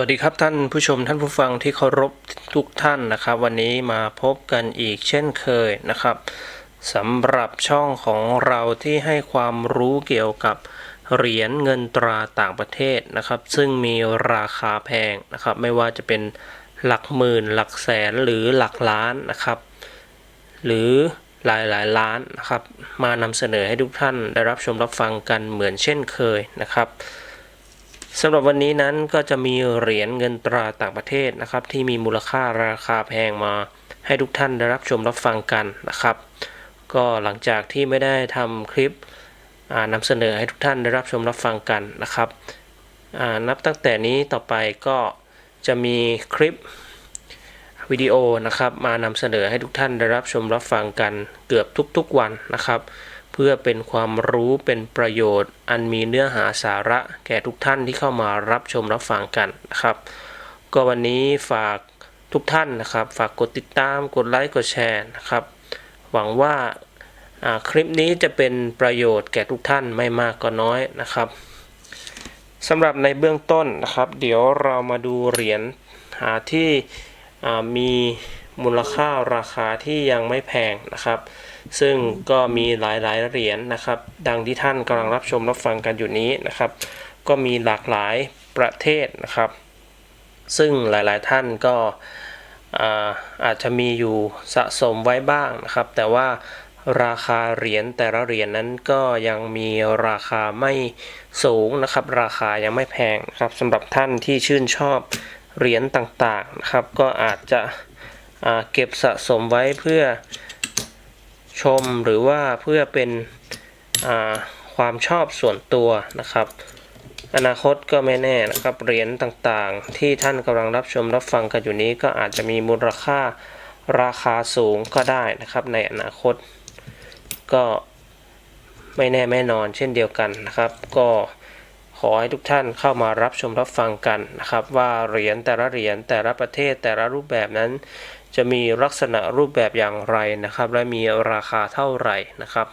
วัสดีครับท่านผู้ชมท่านผู้ฟังที่เคารพทุกท่านนะครับ วันนี้มาพบกันอีกเช่นเคยนะครับสำหรับช่องของเราที่ให้ความรู้เกี่ยวกับเหรียญเงินตราต่างประเทศนะครับ ซึ่งมีราคาแพงนะครับ ไม่ว่าจะเป็นหลักหมื่น หลักแสนหรือหลักล้านนะครับ หรือหลายหลายล้านนะครับ มานำเสนอให้ทุกท่านได้รับชมรับฟังกันเหมือนเช่นเคยนะครับ สำหรับวันนี้นั้นก็จะมีเหรียญเงินตราต่างประเทศนะครับ ที่มีมูลค่าราคาแพงมา ให้ทุกท่านได้รับชมรับฟังกันนะครับ ก็หลังจากที่ไม่ได้ทำคลิปนำเสนอให้ทุกท่านได้รับชมรับฟังกันนะครับนับตั้งแต่นี้ต่อไปก็จะมีคลิปวิดีโอนะครับ มานำเสนอให้ทุกท่านได้รับชมรับฟังกันเกือบทุกๆวันนะครับ เพื่อเป็นความรู้เป็นประโยชน์ อันมีเนื้อหาสาระแก่ทุกท่านที่เข้ามารับชมรับฟังกันนะครับ ก็วันนี้ฝากทุกท่านนะครับ ฝากกดติดตามกดไลค์กดแชร์นะครับ หวังว่าคลิปนี้จะเป็นประโยชน์แก่ทุกท่านไม่มากก็น้อยนะครับสำหรับในเบื้องต้นนะครับ เดี๋ยวเรามาดูเหรียญอ่าที่มี มูลค่าราคาที่ยังไม่แพงนะครับ ซึ่งก็มีหลายๆเหรียญนะครับ ดังที่ท่านกำลังรับชมรับฟังกันอยู่นี้นะครับ ก็มีหลากหลายประเทศนะครับ ซึ่งหลายๆท่านก็อาอาจจะมีอยู่สะสมไว้บ้างนะครับ แต่ว่าราคาเหรียญแต่ละเหรียญนั้นก็ยังมีราคาไม่สูงนะครับ ราคายังไม่แพงครับสำหรับท่านที่ชื่นชอบเหรียญต่างๆนะครับ ก็อาจจะ เก็บสะสมไว้เพื่อชมหรือว่าเพื่อเป็นความชอบส่วนตัวนะครับ อนาคตก็ไม่แน่นะครับเหรียญต่างๆ ที่ท่านกำลังรับชมรับฟังกันอยู่นี้ก็อาจจะมีมูลค่าราคาสูงก็ได้นะครับในอนาคต ก็ไม่แน่ไม่นอนเช่นเดียวกันนะครับ ก็ขอให้ทุกท่านเข้ามารับชมรับฟังกันนะครับ ว่าเหรียญแต่ละเหรียญแต่ละประเทศแต่ละรูปแบบนั้น จะมีลักษณะรูปแบบอย่างไรนะครับ และมีราคาเท่าไหร่นะครับ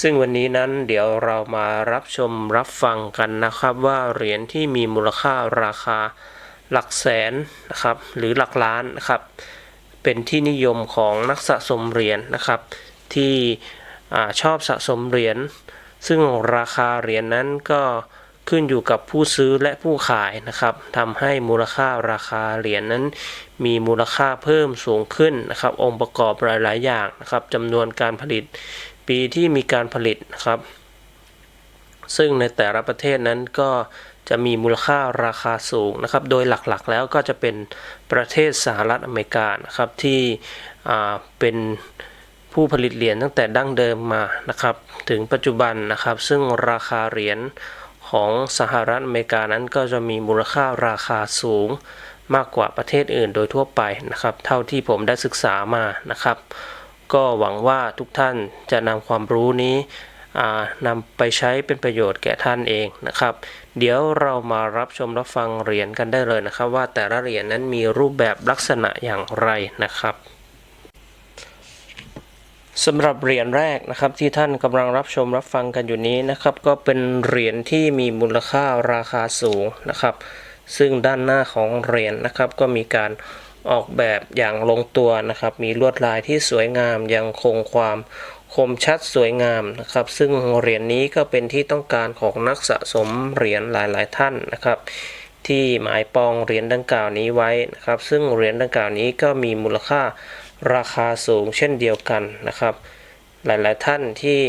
ซึ่งวันนี้นั้นเดี๋ยวเรามารับชมรับฟังกันนะครับว่าเหรียญที่มีมูลค่าราคาหลักแสนนะครับหรือหลักล้านนะครับ เป็นที่นิยมของนักสะสมเหรียญนะครับ ที่อชอบสะสมเหรียญซึ่งราคาเหรียญนั้นก็ ขึ้นอยู่กับผู้ซื้อและผู้ขายนะครับทำให้มูลค่าราคาเหรียญนั้นมีมูลค่าเพิ่มสูงขึ้นนะครับ องค์ประกอบหลาย ๆ อย่างนะครับจำนวนการผลิต ปีที่มีการผลิตนะครับ ซึ่งในแต่ละประเทศนั้นก็จะมีมูลค่าราคาสูงนะครับ โดยหลักๆแล้วก็จะเป็นประเทศสหรัฐอเมริกานะครับที่เป็นผู้ผลิตเหรียญตั้งแต่ดั้งเดิมมานะครับ ถึงปัจจุบันนะครับ ซึ่งราคาเหรียญ ของสหรัฐอเมริกานั้นก็จะมีมูลค่าราคาสูงมากกว่าประเทศอื่นโดยทั่วไปนะครับ เท่าที่ผมได้ศึกษามานะครับ ก็หวังว่าทุกท่านจะนำความรู้นี้นำไปใช้เป็นประโยชน์แก่ท่านเองนะครับ เดี๋ยวเรามารับชมรับฟังเหรียญกันได้เลยนะครับ ว่าแต่ละเหรียญนั้นมีรูปแบบลักษณะอย่างไรนะครับ สำหรับเหรียญแรกนะครับที่ท่านกำลังรับชมรับฟังกันอยู่นี้นะครับ ก็เป็นเหรียญที่มีมูลค่าราคาสูงนะครับ ซึ่งด้านหน้าของเหรียญนะครับ ก็มีการออกแบบอย่างลงตัวนะครับ มีลวดลายที่สวยงามยังคงความคมชัดสวยงามนะครับ ซึ่งเหรียญนี้ก็เป็นที่ต้องการของนักสะสมเหรียญหลาย ๆ ท่านนะครับ ที่หมายปองเหรียญดังกล่าวนี้ไว้นะครับ ซึ่งเหรียญดังกล่าวนี้ก็มีมูลค่า ราคาสูงเช่นเดียวกันนะครับ หลายๆท่านที่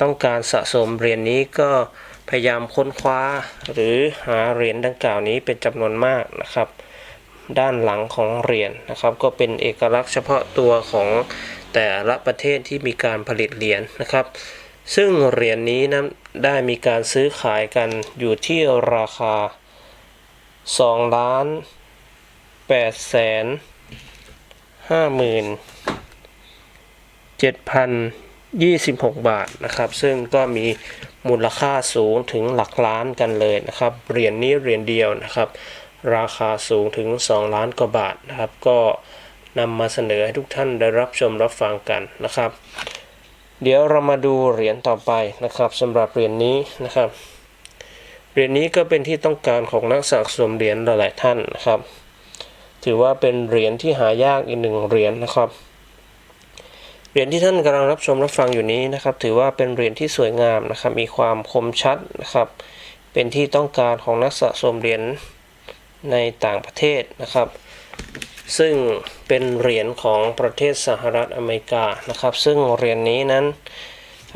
ต้องการสะสมเหรียญนี้ก็พยายามค้นคว้าหรือหาเหรียญดังกล่าวนี้เป็นจำนวนมากนะครับ ด้านหลังของเหรียญนะครับ ก็เป็นเอกลักษณ์เฉพาะตัวของแต่ละประเทศที่มีการผลิตเหรียญนะครับ ซึ่งเหรียญนี้นะได้มีการซื้อขายกันอยู่ที่ราคา2ล้าน8แสน ห้าหมื่นเจ็ดพันยี่สิบหกบาทนะครับ ซึ่งก็มีมูลค่าสูงถึงหลักล้านกันเลยนะครับ เหรียญนี้เหรียญเดียวนะครับ ราคาสูงถึง 2 ล้านกว่าบาทนะครับ ก็นำมาเสนอให้ทุกท่านได้รับชมรับฟังกันนะครับ เดี๋ยวเรามาดูเหรียญต่อไปนะครับสำหรับเหรียญนี้นะครับ เหรียญนี้ก็เป็นที่ต้องการของนักสะสมเหรียญหลายๆท่านนะครับ ถือว่าเป็นเหรียญที่หายากอีกหนึ่งเหรียญนะครับ เหรียญที่ท่านกำลังรับชมรับฟังอยู่นี้นะครับ ถือว่าเป็นเหรียญที่สวยงามนะครับ มีความคมชัดนะครับ เป็นที่ต้องการของนักสะสมเหรียญในต่างประเทศนะครับ ซึ่งเป็นเหรียญของประเทศสหรัฐอเมริกานะครับ ซึ่งเหรียญนี้นั้น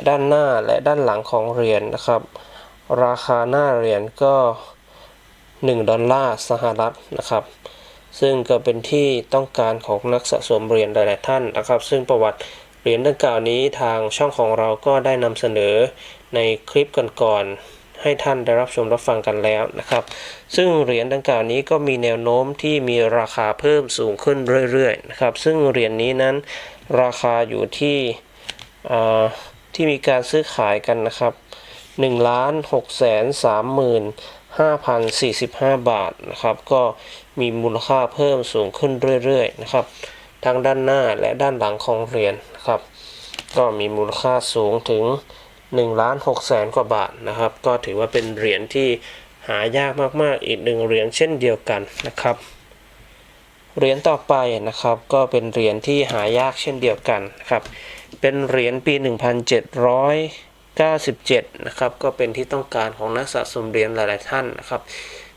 ด้านหน้าและด้านหลังของเหรียญนะครับ ราคาหน้าเหรียญก็ 1 ดอลลาร์สหรัฐนะครับ ซึ่งก็เป็นที่ต้องการของนักสะสมเหรียญหลาย ๆ ท่านนะครับ ซึ่งประวัติเหรียญดังกล่าวนี้ทางช่องของเราก็ได้นำเสนอในคลิปก่อนๆให้ท่านได้รับชมรับฟังกันแล้วนะครับ ซึ่งเหรียญดังกล่าวนี้ก็มีแนวโน้มที่มีราคาเพิ่มสูงขึ้นเรื่อย ๆ นะครับ ซึ่งเหรียญนี้นั้นราคาอยู่ที่ที่มีการซื้อขายกันนะครับ1ล้าน6แสน3หมื่น 5,045 บาทนะครับ ก็มีมูลค่าเพิ่มสูงขึ้นเรื่อยๆนะครับ ทั้งด้านหน้าและด้านหลังของเหรียญนะครับ ก็มีมูลค่าสูงถึง1ล้าน6แสนกว่าบาทนะครับ ก็ถือว่าเป็นเหรียญที่หายากมากๆ อีกหนึ่งเหรียญเช่นเดียวกันนะครับ เหรียญต่อไปนะครับ ก็เป็นเหรียญที่หายากเช่นเดียวกันนะครับ เป็นเหรียญปี 1,700 97 นะครับ ก็เป็นที่ต้องการของนักสะสมเหรียญหลายๆท่านนะครับ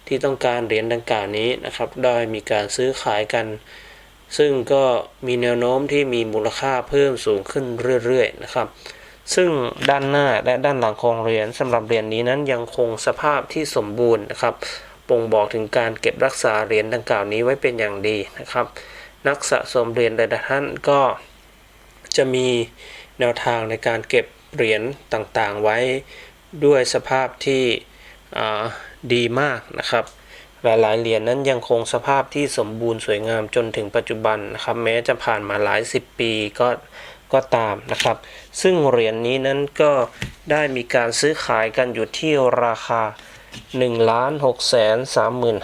ที่ต้องการเหรียญดังกล่าวนี้นะครับ ได้มีการซื้อขายกัน ซึ่งก็มีแนวโน้มที่มีมูลค่าเพิ่มสูงขึ้นเรื่อยๆนะครับ ซึ่งด้านหน้าและด้านหลังของเหรียญสำหรับเหรียญนี้นั้นยังคงสภาพที่สมบูรณ์นะครับบ่งบอกถึงการเก็บรักษาเหรียญดังกล่าวนี้ไว้เป็นอย่างดีนะครับ นักสะสมเหรียญหลายๆท่านก็จะมีแนวทางในการเก็บ เหรียญต่างๆไว้ด้วยสภาพที่ดีมากนะครับ หลายๆเหรียญนั้นยังคงสภาพที่สมบูรณ์สวยงามจนถึงปัจจุบันนะครับ แม้จะผ่านมาหลายสิบปีก็ก็ตามนะครับ ซึ่งเหรียญนี้นั้นก็ได้มีการซื้อขายกันอยู่ที่ราคา1ล้าน6แสน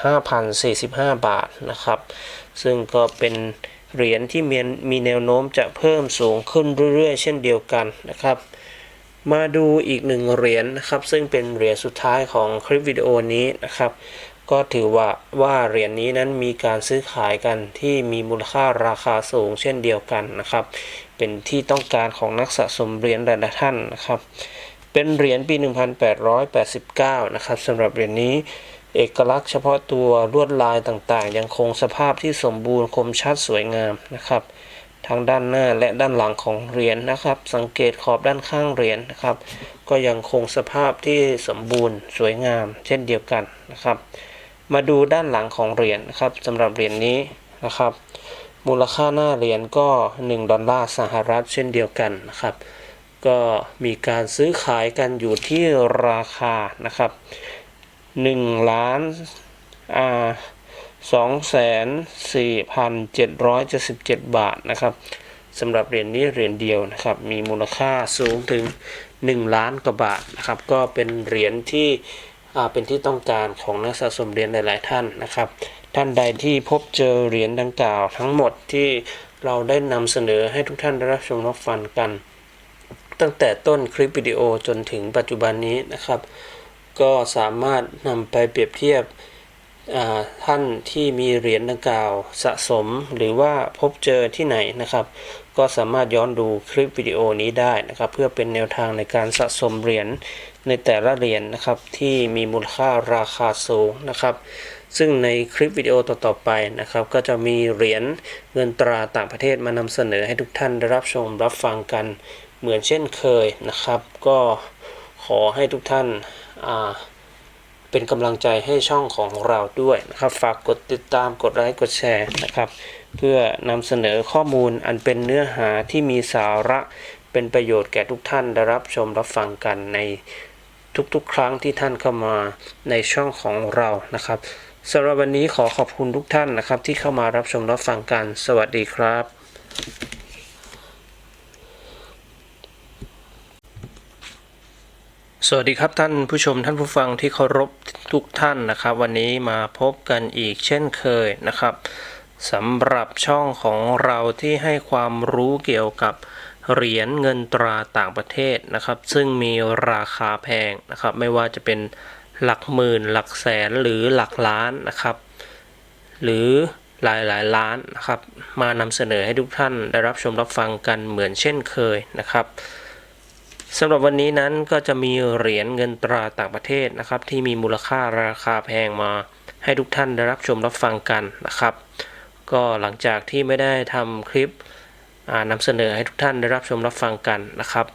35,045 บาทนะครับ ซึ่งก็เป็นเหรียญที่มีมีแนวโน้มจะเพิ่มสูงขึ้นเรื่อยๆ เช่นเดียวกันนะครับ มาดูอีกหนึ่งเหรียญนะครับซึ่งเป็นเหรียญสุดท้ายของคลิปวิดีโอนี้นะครับ ก็ถือว่าว่าเหรียญนี้นั้นมีการซื้อขายกันที่มีมูลค่าราคาสูงเช่นเดียวกันนะครับ เป็นที่ต้องการของนักสะสมเหรียญหลายๆท่านนะครับ เป็นเหรียญปี 1889 นะครับสำหรับเหรียญนี้เอกลักษณ์เฉพาะตัวลวดลายต่างๆ ยังคงสภาพที่สมบูรณ์คมชัดสวยงามนะครับ ทั้งด้านหน้าและด้านหลังของเหรียญนะครับ สังเกตขอบด้านข้างเหรียญนะครับ ก็ยังคงสภาพที่สมบูรณ์สวยงาม เช่นเดียวกันนะครับ มาดูด้านหลังของเหรียญนะครับสำหรับเหรียญนี้นะครับ มูลค่าหน้าเหรียญก็ 1 ดอลลาร์สหรัฐเช่นเดียวกันนะครับ ก็มีการซื้อขายกันอยู่ที่ราคานะครับ1ล้านอ่า 2,4777 บาทนะครับสำหรับเหรียญนี้เหรียญเดียวนะครับ มีมูลค่าสูงถึง 1 ล้านกว่าบาทนะครับ ก็เป็นเหรียญที่เป็นที่ต้องการของนักสะสมเหรียญหลาย ๆ ท่านนะครับ ท่านใดที่พบเจอเหรียญดังกล่าวทั้งหมดที่เราได้นำเสนอให้ทุกท่านได้รับชมรับฟังกัน ตั้งแต่ต้นคลิปวิดีโอจนถึงปัจจุบันนี้นะครับ ก็สามารถนำไปเปรียบเทียบ ท่านที่มีเหรียญดังกล่าวสะสมหรือว่าพบเจอที่ไหนนะครับ ก็สามารถย้อนดูคลิปวิดีโอนี้ได้นะครับ เพื่อเป็นแนวทางในการสะสมเหรียญในแต่ละเหรียญนะครับที่มีมูลค่าราคาสูงนะครับ ซึ่งในคลิปวิดีโอต่อๆไปนะครับ ก็จะมีเหรียญเงินตราต่างประเทศมานำเสนอให้ทุกท่านได้รับชมรับฟังกันเหมือนเช่นเคยนะครับ ก็ขอให้ทุกท่านอ่า เป็นกำลังใจให้ช่องของเราด้วยนะครับ ฝากกดติดตามกดไลค์กดแชร์นะครับ เพื่อนำเสนอข้อมูลอันเป็นเนื้อหาที่มีสาระเป็นประโยชน์แก่ทุกท่านได้รับชมรับฟังกันในทุกๆ ครั้งที่ท่านเข้ามาในช่องของเรานะครับสำหรับวันนี้ขอขอบคุณทุกท่านนะครับ ที่เข้ามารับชมรับฟังกัน สวัสดีครับ สวัสดีครับท่านผู้ชมท่านผู้ฟังที่เคารพทุกท่านนะครับ วันนี้มาพบกันอีกเช่นเคยนะครับสำหรับช่องของเราที่ให้ความรู้เกี่ยวกับเหรียญเงินตราต่างประเทศนะครับ ซึ่งมีราคาแพงนะครับ ไม่ว่าจะเป็นหลักหมื่น หลักแสนหรือหลักล้านนะครับ หรือหลายหลายล้านนะครับ มานำเสนอให้ทุกท่านได้รับชมรับฟังกันเหมือนเช่นเคยนะครับ สำหรับวันนี้นั้นก็จะมีเหรียญเงินตราต่างประเทศนะครับ ที่มีมูลค่าราคาแพงมา ให้ทุกท่านได้รับชมรับฟังกันนะครับ ก็หลังจากที่ไม่ได้ทำคลิปนำเสนอให้ทุกท่านได้รับชมรับฟังกันนะครับ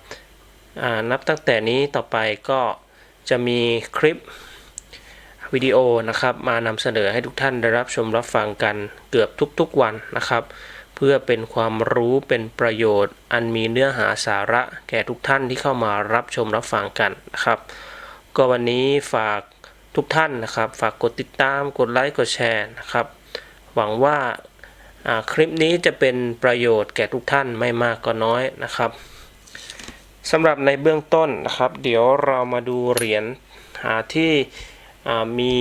นับตั้งแต่นี้ต่อไปก็จะมีคลิปวิดีโอนะครับ มานำเสนอให้ทุกท่านได้รับชมรับฟังกันเกือบทุกๆวันนะครับ เพื่อเป็นความรู้เป็นประโยชน์ อันมีเนื้อหาสาระแก่ทุกท่านที่เข้ามารับชมรับฟังกันนะครับ ก็วันนี้ฝากทุกท่านนะครับ ฝากกดติดตามกดไลค์กดแชร์นะครับ หวังว่าคลิปนี้จะเป็นประโยชน์แก่ทุกท่านไม่มากก็น้อยนะครับสำหรับในเบื้องต้นนะครับ เดี๋ยวเรามาดูเหรียญหาที่มี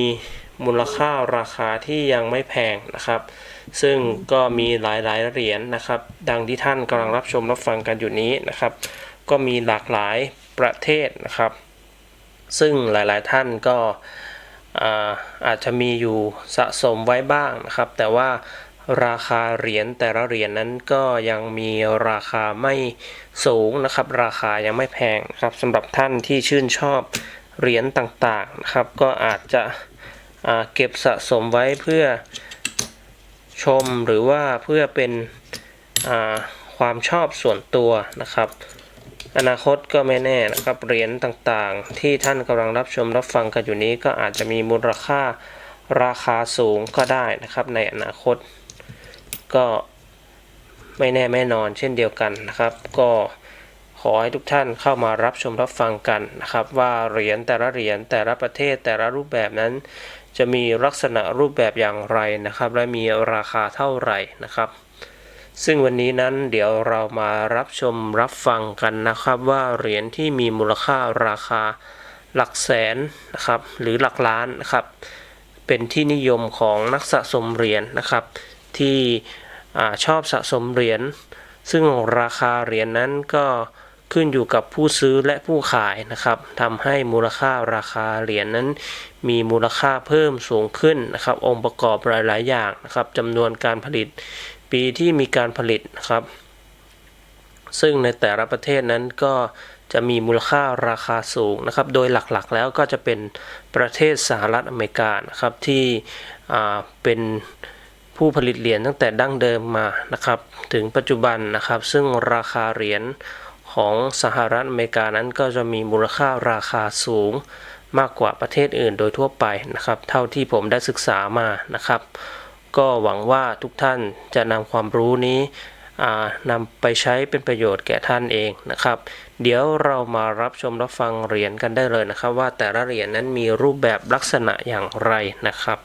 มูลค่าราคาที่ยังไม่แพงนะครับ ซึ่งก็มีหลายๆเหรียญนะครับ ดังที่ท่านกำลังรับชมรับฟังกันอยู่นี้นะครับ ก็มีหลากหลายประเทศนะครับ ซึ่งหลายๆท่านก็อาอาจจะมีอยู่สะสมไว้บ้างนะครับ แต่ว่าราคาเหรียญแต่ละเหรียญนั้นก็ยังมีราคาไม่สูงนะครับ ราคายังไม่แพงครับสำหรับท่านที่ชื่นชอบเหรียญต่างๆนะครับ ก็อาจจะเก็บสะสมไว้เพื่อ ชมหรือว่าเพื่อเป็นความชอบส่วนตัวนะครับ อนาคตก็ไม่แน่นะครับเหรียญต่างๆ ที่ท่านกำลังรับชมรับฟังกันอยู่นี้ก็อาจจะมีมูลค่าราคาสูงก็ได้นะครับ ในอนาคต ก็ไม่แน่ไม่นอนเช่นเดียวกันนะครับ ก็ขอให้ทุกท่านเข้ามารับชมรับฟังกันนะครับ ว่าเหรียญแต่ละเหรียญแต่ละประเทศแต่ละรูปแบบนั้น จะมีลักษณะรูปแบบอย่างไรนะครับ และมีราคาเท่าไหร่นะครับ ซึ่งวันนี้นั้นเดี๋ยวเรามารับชมรับฟังกันนะครับ ว่าเหรียญที่มีมูลค่าราคาหลักแสนนะครับ หรือหลักล้านนะครับ เป็นที่นิยมของนักสะสมเหรียญนะครับ ที่อชอบสะสมเหรียญซึ่งราคาเหรียญนั้นก็ ขึ้นอยู่กับผู้ซื้อและผู้ขายนะครับทำให้มูลค่าราคาเหรียญนั้น มีมูลค่าเพิ่มสูงขึ้นนะครับ องค์ประกอบหลาย ๆ อย่างนะครับจำนวนการผลิต ปีที่มีการผลิตนะครับ ซึ่งในแต่ละประเทศนั้นก็จะมีมูลค่าราคาสูงนะครับ โดยหลักๆแล้วก็จะเป็นประเทศสหรัฐอเมริกานะครับที่เป็นผู้ผลิตเหรียญตั้งแต่ดั้งเดิมมานะครับ ถึงปัจจุบันนะครับ ซึ่งราคาเหรียญ ของสหรัฐอเมริกานั้นก็จะมีมูลค่าราคาสูงมากกว่าประเทศอื่นโดยทั่วไปนะครับ เท่าที่ผมได้ศึกษามานะครับ ก็หวังว่าทุกท่านจะนำความรู้นี้นำไปใช้เป็นประโยชน์แก่ท่านเองนะครับ เดี๋ยวเรามารับชมรับฟังเหรียญกันได้เลยนะครับ ว่าแต่ละเหรียญนั้นมีรูปแบบลักษณะอย่างไรนะครับ